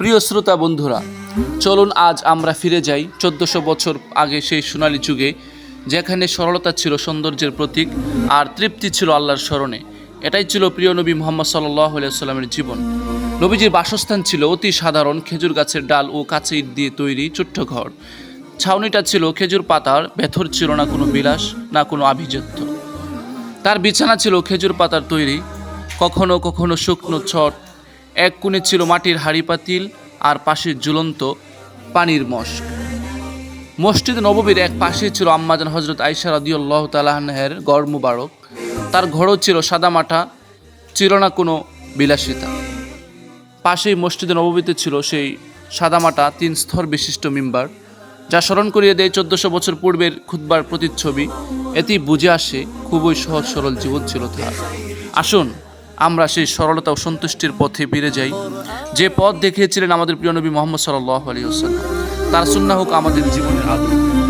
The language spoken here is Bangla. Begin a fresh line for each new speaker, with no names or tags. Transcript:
প্রিয় শ্রোতা বন্ধুরা, চলুন আজ আমরা ফিরে যাই চোদ্দশো বছর আগে সেই সোনালী যুগে, যেখানে সরলতা ছিল সৌন্দর্যের প্রতীক আর তৃপ্তি ছিল আল্লাহর স্মরণে। এটাই ছিল প্রিয় নবী মোহাম্মদ সাল্লাহ সাল্লামের জীবন। নবীজির বাসস্থান ছিল অতি সাধারণ খেজুর গাছের ডাল ও কাছে ইট দিয়ে তৈরি ছোট্ট ঘর। ছাউনিটা ছিল খেজুর পাতার ভেতর ছিল না কোনো বিলাস, না কোনো আভিজাত্য। তার বিছানা ছিল খেজুর পাতার তৈরি। কখনো কখনো শুকনো ছট এক কোণে ছিল মাটির হাড়ি পাতিল আর পাশে ঝুলন্ত পানির মস্ক। মসজিদ নববীর এক পাশে ছিল আম্মাজান হজরত আইসা রাদিউল্লাহ তালাহের গড় মুবারক। তার ঘরও ছিল সাদামাটা ছিল না কোনো বিলাসিতা। পাশেই মসজিদে নববীতে ছিল সেই সাদামাটা তিন স্তর বিশিষ্ট মিম্বার, যা স্মরণ করিয়ে দেয় চোদ্দশো বছর পূর্বের খুতবার প্রতিচ্ছবি। এতেই বুঝে আসে, খুবই সহজ সরল জীবন ছিল তার। আসুন আমরা সেই সরলতা ও সন্তুষ্টির পথে বেড়ে যাই। যে পথ দেখিয়েছিলেন আমাদের প্রিয় নবী মোহাম্মদ সাল্লাহ আলী তার সুন্না হোক আমাদের জীবনের আদর